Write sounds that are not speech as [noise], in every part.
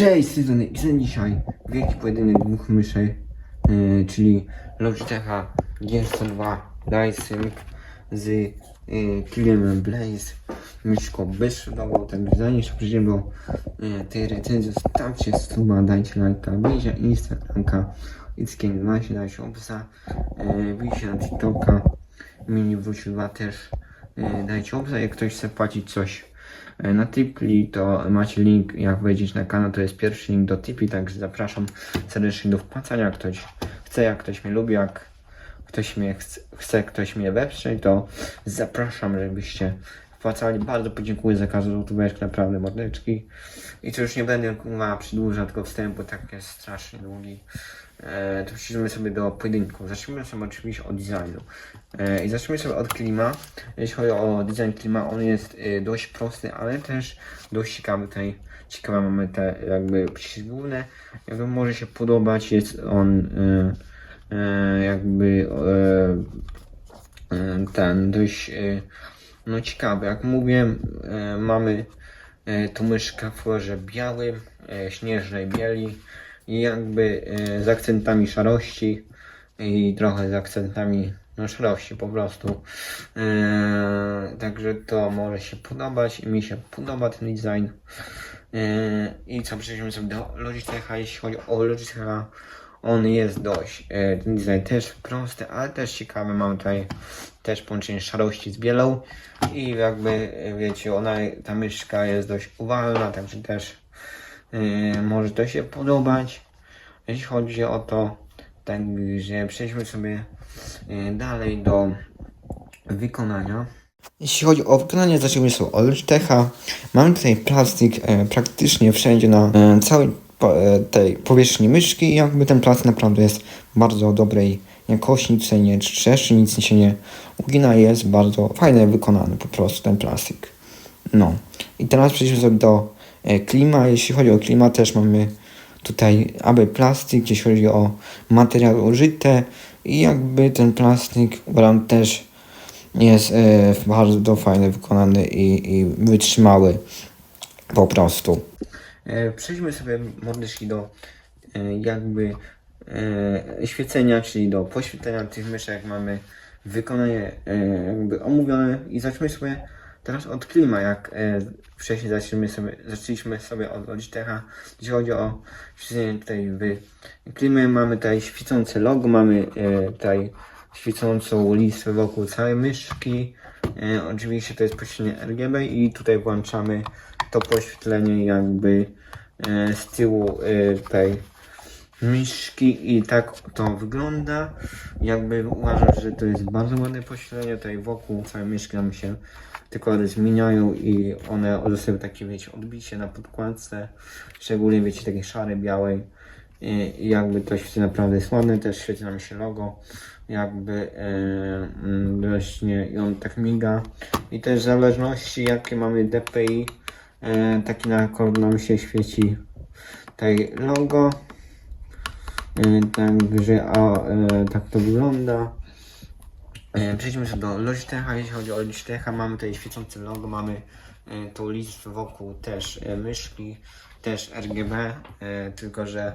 Cześć, strony Xen dzisiaj. Wielki pojedynek dwóch myszej, yy, czyli Logitecha G102 Dyson z yy, Killem Blaze. Myszką bezszkodową, także zanim jeszcze przejdziemy do yy, tej recenzji, zostawcie suba, dajcie lajka, bijcie Instagramka, Xken 12, dajcie opisa, yy, na TikToka, mini wrócił dwa też, yy, dajcie opisa, jak ktoś chce płacić coś na Tipli to macie link, jak wejdziecie na kanał, to jest pierwszy link do Tipli, także zapraszam serdecznie do wpłacania. Jak ktoś chce, jak ktoś mnie lubi, jak ktoś mnie chce, ktoś mnie wesprzeć, to zapraszam, żebyście wpłacali. Bardzo podziękuję za każdą złotóweczkę, naprawdę mordeczki. I to już nie będę kurwa przedłużał tego wstępu, tak jest strasznie długi. E, to przejdźmy sobie do pojedynku. Zacznijmy sobie oczywiście od designu. E, I zacznijmy sobie od klima. Jeśli chodzi o design klima, on jest e, dość prosty, ale też dość ciekawy. Tutaj ciekawe mamy te jakby przyciski główne. Jakby może się podobać, jest on jakby ten dość no ciekawy. Jak mówię, e, mamy tu myszkę w kolorze białym, śnieżnej bieli jakby e, z akcentami szarości i trochę z akcentami no, szarości po prostu. E, także to może się podobać i mi się podoba ten design. E, I co, przejdźmy sobie do Logitecha. Jeśli chodzi o Logitecha, on jest dość, ten design też prosty, ale też ciekawy. Mamy tutaj też połączenie szarości z bielą i jakby wiecie, ona, ta myszka jest dość uwalna, także też e, może to się podobać. Jeśli chodzi o to, także przejdźmy sobie e, dalej do wykonania. Jeśli chodzi o wykonanie, sobie od Logitecha. Mamy tutaj plastik e, praktycznie wszędzie na całej tej powierzchni myszki i jakby ten plastik naprawdę jest bardzo dobrej jakości, nic się nie trzeszczy, nic się nie ugina, jest bardzo fajnie wykonany po prostu ten plastik. No i teraz przejdźmy sobie do klima. Jeśli chodzi o klima, też mamy tutaj aby plastik, jeśli chodzi o materiały użyte i jakby ten plastik uważam też jest e, bardzo fajnie wykonany i, i wytrzymały po prostu. E, przejdźmy sobie mordeczki do e, jakby e, świecenia, czyli do poświetlenia tych myszek mamy wykonanie e, jakby omówione i zacznijmy sobie teraz od klima, jak e, wcześniej zaczęliśmy sobie, zaczęliśmy sobie od Logitecha. Jeśli chodzi o świecenie tutaj w klimy, mamy tutaj świecące logo, mamy e, tutaj świecącą listwę wokół całej myszki. E, oczywiście to jest poświetlenie RGB i tutaj włączamy to poświetlenie jakby e, z tyłu e, tej myszki i tak to wygląda. Jakby uważam, że to jest bardzo ładne poświetlenie. Tutaj wokół całej myszki nam się te kolory zmieniają i one zostają takie, wiecie, odbicie na podkładce. Szczególnie, wiecie, takie szare, białej. I jakby to świeci naprawdę jest ładne, też świeci nam się logo, jakby e, mm, właśnie i on tak miga. I też w zależności jakie mamy DPI, e, taki na kolor nam się świeci tutaj logo. E, Także a, e, tak to wygląda. E, Przejdźmy sobie do Logitecha. Jeśli chodzi o Logitecha, mamy tutaj świecące logo, mamy e, tą listwę wokół też e, myszki, też RGB, tylko że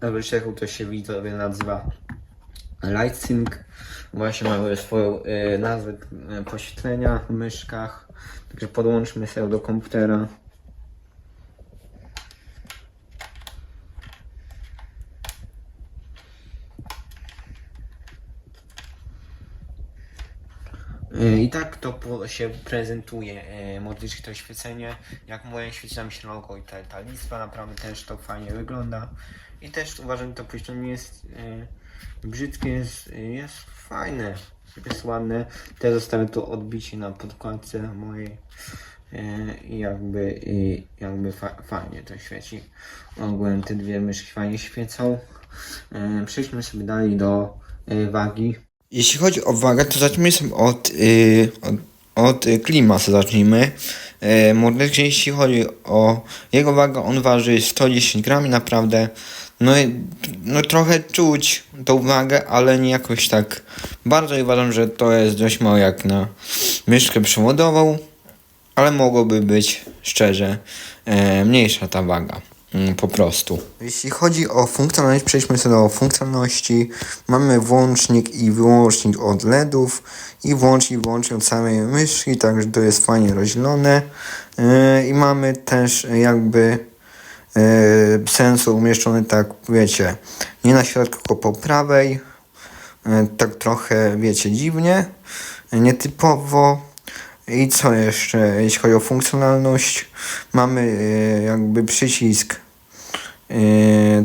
na Logitechu to się widzowie nazywa Lightsync. Właśnie mamy swoją nazwę poświetlenia w myszkach. Także podłączmy sobie do komputera. I tak to się prezentuje e, modliczki to świecenie. Jak mówię, świeci nam się logo i ta, ta listwa naprawdę też to fajnie wygląda. I też uważam, że to poświęcenie jest e, brzydkie, jest, jest fajne, jest ładne. Też zostawię tu odbicie na podkładce mojej. E, I jakby, i jakby fa fajnie to świeci. Ogółem te dwie myszki fajnie świecą. E, przejdźmy sobie dalej do e, wagi. Jeśli chodzi o wagę, to zacznijmy od, y, od, od y, klima, sobie zacznijmy. Y, mordeczki, jeśli chodzi o jego wagę, on waży 110 gram naprawdę, no, no trochę czuć tą wagę, ale nie jakoś tak bardzo i uważam, że to jest dość mało jak na myszkę przewodową. ale mogłoby być szczerze e, mniejsza ta waga. Mm, Po prostu. Jeśli chodzi o funkcjonalność, przejdźmy sobie do funkcjonalności. Mamy włącznik i wyłącznik od LEDów i włącznik i wyłącznik od samej myszki, także to jest fajnie rozdzielone. E, I mamy też jakby e, sensor umieszczony tak, wiecie, nie na środku, tylko po prawej. E, tak trochę, wiecie, dziwnie, nietypowo. I co jeszcze, jeśli chodzi o funkcjonalność, mamy e, jakby przycisk e,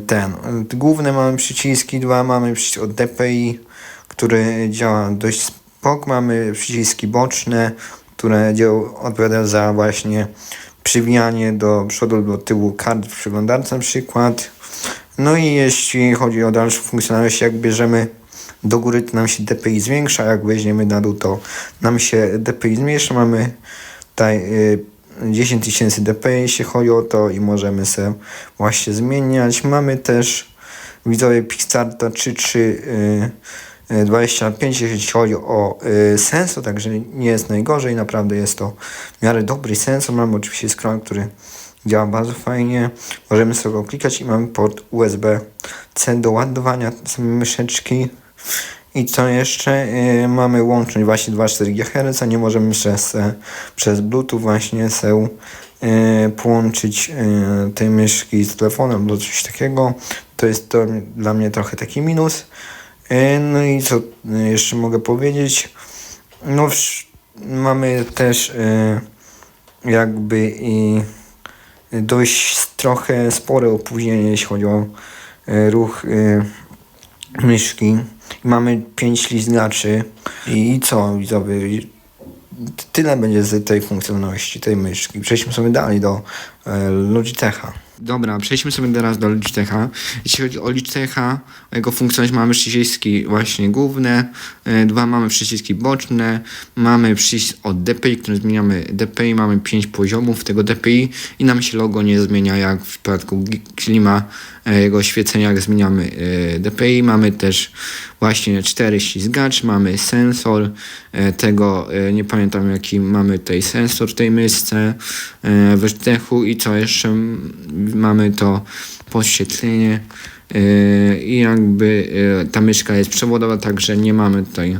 ten. Główne mamy przyciski, dwa mamy przycisk od DPI, który działa dość spok. Mamy przyciski boczne, które odpowiadają za właśnie przywijanie do przodu lub do tyłu kart w przeglądarce na przykład. No i jeśli chodzi o dalszą funkcjonalność, jak bierzemy do góry, to nam się DPI zwiększa, jak weźmiemy na dół, to nam się DPI zmniejsza. Mamy tutaj y, 10 tysięcy DPI, jeśli chodzi o to i możemy sobie właśnie zmieniać. Mamy też widzowie Pixarta 3.3 y, y, 25, jeśli chodzi o y, sensor, także nie jest najgorzej, naprawdę jest to w miarę dobry sensor. Mamy oczywiście skron, który działa bardzo fajnie. Możemy sobie go klikać i mamy port USB-C do ładowania samej myszeczki. I co jeszcze? Yy, mamy łączność właśnie 2,4 GHz, a nie możemy przez, e, przez Bluetooth właśnie se yy, połączyć yy, tej myszki z telefonem lub coś takiego. To jest to dla mnie trochę taki minus. Yy, no i co yy, jeszcze mogę powiedzieć? No mamy też yy, jakby i dość trochę spore opóźnienie, jeśli chodzi o e, ruch e, myszki. Mamy 5 ślizgaczy i co widzowie? Tyle będzie z tej funkcjonalności, tej myszki. Przejdźmy sobie dalej do e, Logitecha. Dobra, przejdźmy sobie teraz do Logitecha. Jeśli chodzi o Logitecha, o jego funkcjonalność mamy przyciski właśnie główne, e, dwa mamy przyciski boczne, mamy przycisk od DPI, który zmieniamy DPI, mamy 5 poziomów tego DPI i nam się logo nie zmienia jak w przypadku Klima, jego świecenia jak zmieniamy e, DPI. Mamy też właśnie cztery ślizgacze, mamy sensor e, tego, e, nie pamiętam jaki mamy tutaj sensor w tej myszce e, w Logitechu i co jeszcze mamy to podświetlenie e, i jakby e, ta myszka jest przewodowa, także nie mamy tutaj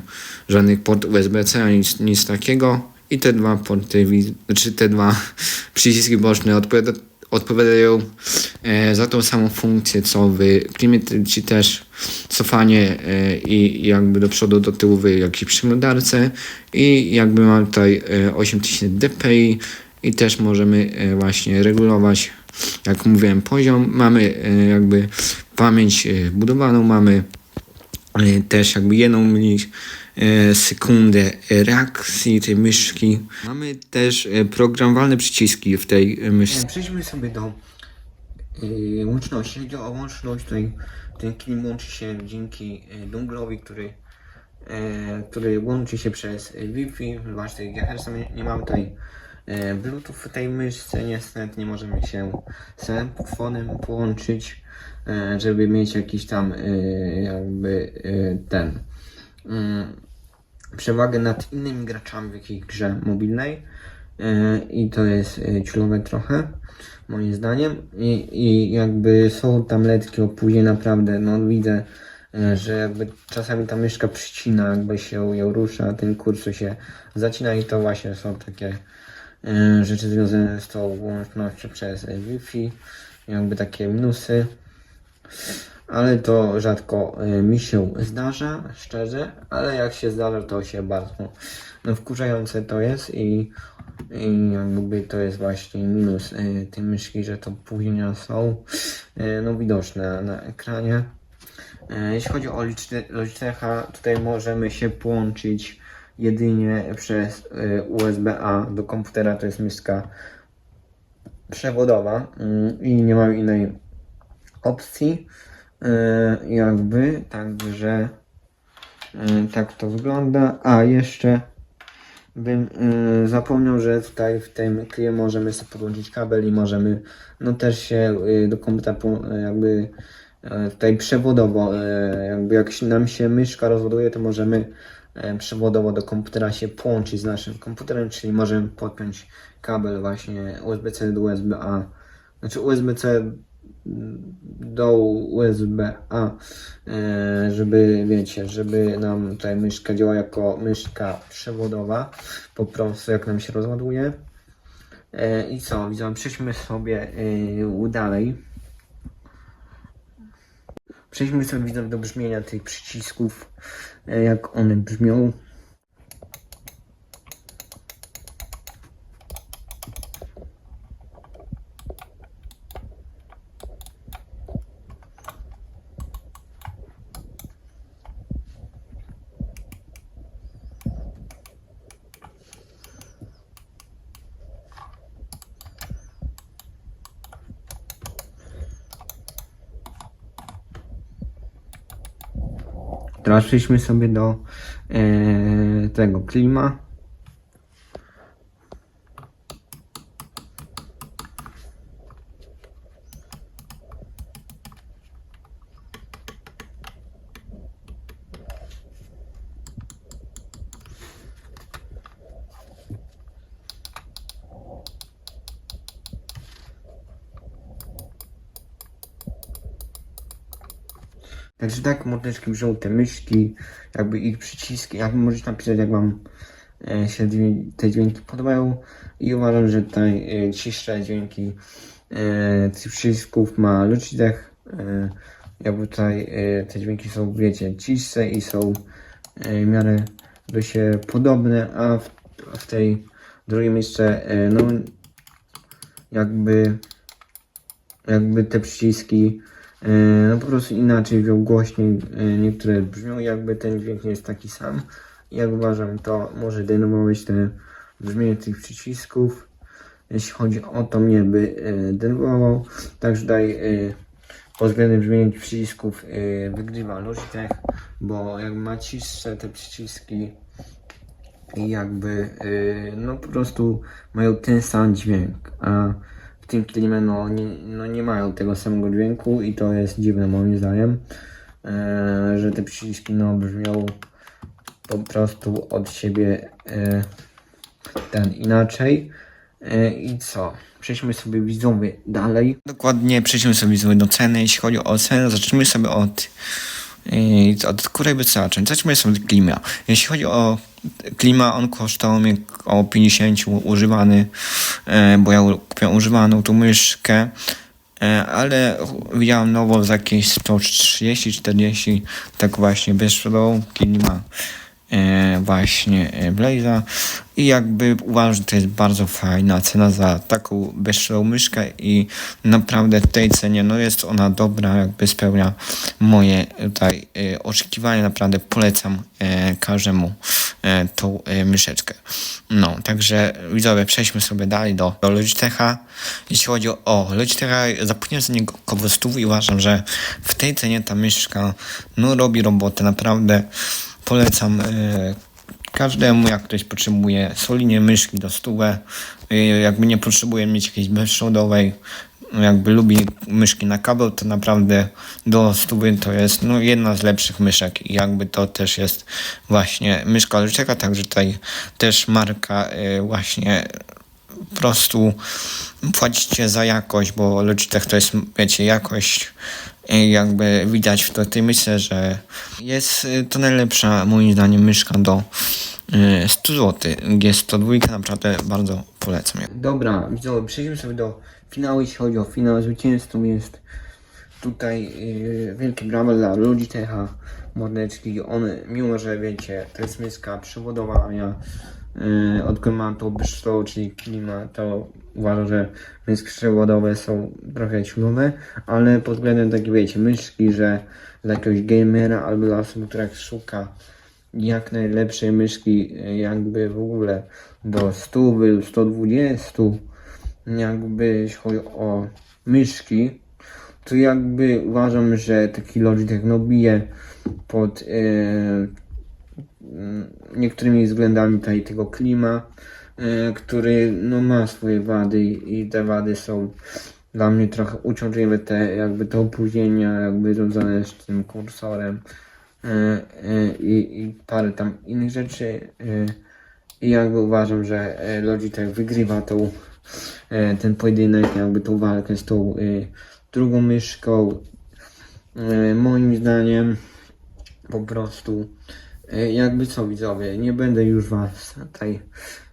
żadnych port USB-C ani nic, nic takiego i te dwa porty, wi- znaczy te dwa [laughs] przyciski boczne odpowiada, odpowiadają e, za tą samą funkcję co w Klimie, ci też cofanie e, i jakby do przodu, do tyłu w jakiejś przeglądarce i jakby mamy tutaj e, 8000 dpi i też możemy e, właśnie regulować, jak mówiłem, poziom. Mamy e, jakby pamięć e, wbudowaną, mamy e, też jakby jedną e, sekundę reakcji tej myszki. Mamy też e, programowalne przyciski w tej e, myszce. E, Przejdźmy sobie do łączności. Chodzi o łączność, tutaj ten łączy się dzięki donglowi, który, e, który łączy się przez Wi-Fi 2,4 GHz. Nie, nie mamy tutaj e, Bluetooth w tej myszce, niestety nie możemy się z telefonem połączyć, e, żeby mieć jakiś tam e, jakby e, ten przewagę nad innymi graczami w jakiejś grze mobilnej. E, i to jest e, ciulowe trochę moim zdaniem. I, i jakby są tam letkie opóźnienia naprawdę, no widzę, że jakby czasami ta myszka przycina, jakby się ją rusza, ten kursor się zacina i to właśnie są takie rzeczy związane z tą łącznością przez Wi-Fi, jakby takie minusy ale to rzadko y, mi się zdarza, szczerze, ale jak się zdarza, to się bardzo no, wkurzające to jest i, i jakby to jest właśnie minus y, tej myszki, że to opóźnienia są y, no, widoczne na ekranie. Jeśli chodzi o Logite- Logitecha, tutaj możemy się połączyć jedynie przez USB-A do komputera, to jest myszka przewodowa y, i nie mamy innej opcji e, jakby, także e, tak to wygląda. A jeszcze bym e, zapomniał, że tutaj w tym klient możemy sobie podłączyć kabel i możemy no też się do komputera jakby tutaj przewodowo, jakby jak nam się myszka rozładuje, to możemy przewodowo do komputera się połączyć z naszym komputerem, czyli możemy podpiąć kabel właśnie USB-C do USB-A, znaczy USB-C do USB-A, e, żeby wiecie, żeby nam tutaj myszka działała jako myszka przewodowa, po prostu jak nam się rozładuje. E, I co, widzę, przejdźmy sobie e, dalej. Przejdźmy sobie widzę do brzmienia tych przycisków, jak one brzmią. Teraz przejdźmy sobie do e, tego klima. Także tak mordeczki brzą te myszki, jakby ich przyciski, jakby możecie napisać jak wam e, się te dźwięki podobają i uważam, że tutaj e, ciszsze dźwięki e, tych przycisków ma Logitech. E, jakby tutaj e, te dźwięki są, wiecie, ciszsze i są e, w miarę do siebie podobne, a w, w tej drugiej jeszcze, e, no jakby jakby te przyciski e, no po prostu inaczej wziął głośniej, e, niektóre brzmią jakby ten dźwięk nie jest taki sam. Jak uważam to może denerwować te brzmienie tych przycisków. Jeśli chodzi o to mnie by e, denerwował, także e, pod względem brzmienia przycisków e, wygrywa Logitech, bo jak ma te przyciski i jakby no po prostu mają ten sam dźwięk, a tym klimie no nie, no nie mają tego samego dźwięku i to jest dziwne moim zdaniem, e, że te przyciski no brzmią po prostu od siebie e, ten inaczej e, i co? Przejdźmy sobie widzowie dalej. Dokładnie przejdźmy sobie sobie do ceny. Jeśli chodzi o cenę, zacznijmy sobie od, od której by zacząć. Zacznijmy sobie klima. Jeśli chodzi o klima, on kosztował mnie około 50 używany, e, bo ja kupiłem używaną tą myszkę. E, Ale widziałem nowo za jakieś 130-40, tak właśnie bezprzedową klima e, właśnie e, Blaze'a i jakby uważam, że to jest bardzo fajna cena za taką bezprzedową myszkę i naprawdę w tej cenie no jest ona dobra, jakby spełnia moje tutaj e, oczekiwania, naprawdę polecam e, każdemu e, tą e, myszeczkę. No, także widzowie, przejdźmy sobie dalej do, do Logitecha. Jeśli chodzi o, Logitecha, zapłaciłem za niego około 100 i uważam, że w tej cenie ta myszka no robi robotę, naprawdę polecam e, każdemu, jak ktoś potrzebuje solidnie myszki do stówę, e, jakby nie potrzebuje mieć jakiejś bezprzewodowej, jakby lubi myszki na kabel, to naprawdę do stówy to jest no, jedna z lepszych myszek i jakby to też jest właśnie myszka Logitecha, także tutaj też marka e, właśnie po prostu płacicie za jakość, bo Logitech to jest, wiecie, jakość jakby widać w tej myślę, że jest y, to najlepsza moim zdaniem myszka do y, 100 zł. G102 naprawdę bardzo polecam. Dobra, widzowie, przejdźmy sobie do finału. Jeśli chodzi o finał, zwycięzcą jest tutaj yy, wielkie brawo dla Logitecha, mordeczki. On, mimo że wiecie, to jest myska przewodowa, a ja yy, tą bezprzewodową, czyli klima, to uważam, że myski przewodowe są trochę ciulowe, ale pod względem takiej, wiecie, myszki, że dla jakiegoś gamera albo dla osoby, która szuka jak najlepszej myszki, y, jakby w ogóle do 100, do 120, jakby chodzi o myszki, to jakby uważam, że taki Logitech no bije pod e, mm, niektórymi względami tutaj tego klima, e, który no ma swoje wady i te wady są dla mnie trochę uciążliwe, te jakby te opóźnienia jakby związane z tym kursorem e, e, i, i parę tam innych rzeczy. e, I jakby uważam, że e, Logitech wygrywa tą, e, ten pojedynek, jakby tą walkę z tą e, drugą myszką. E, Moim zdaniem po prostu e, jakby co widzowie, nie będę już was tutaj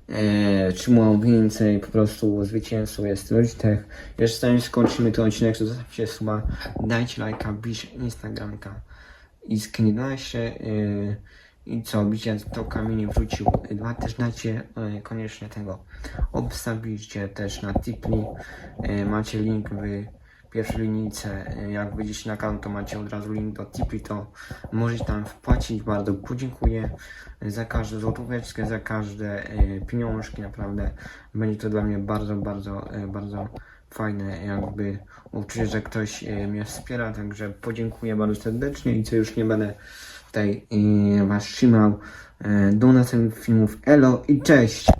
e, trzymał więcej, po prostu zwycięzcą jest Logitech. Jeszcze zanim skończymy ten odcinek, to zostawcie suba, dajcie lajka, bijcie Instagramka i 11 e, i co, bicie to kamienie wrzucił dwa, też dajcie e, koniecznie tego obstawicie też na Tipli, e, macie link w pierwszej linijce, jak wyjdziecie na kanał, to macie od razu link do Tipli, to możecie tam wpłacić, bardzo podziękuję za każdą złotóweczkę, za każde e, pieniążki, naprawdę będzie to dla mnie bardzo, bardzo, e, bardzo fajne, jakby uczucie, że ktoś e, mnie wspiera, także podziękuję bardzo serdecznie i co już nie będę tutaj was trzymał. Do następnych filmów, elo i cześć!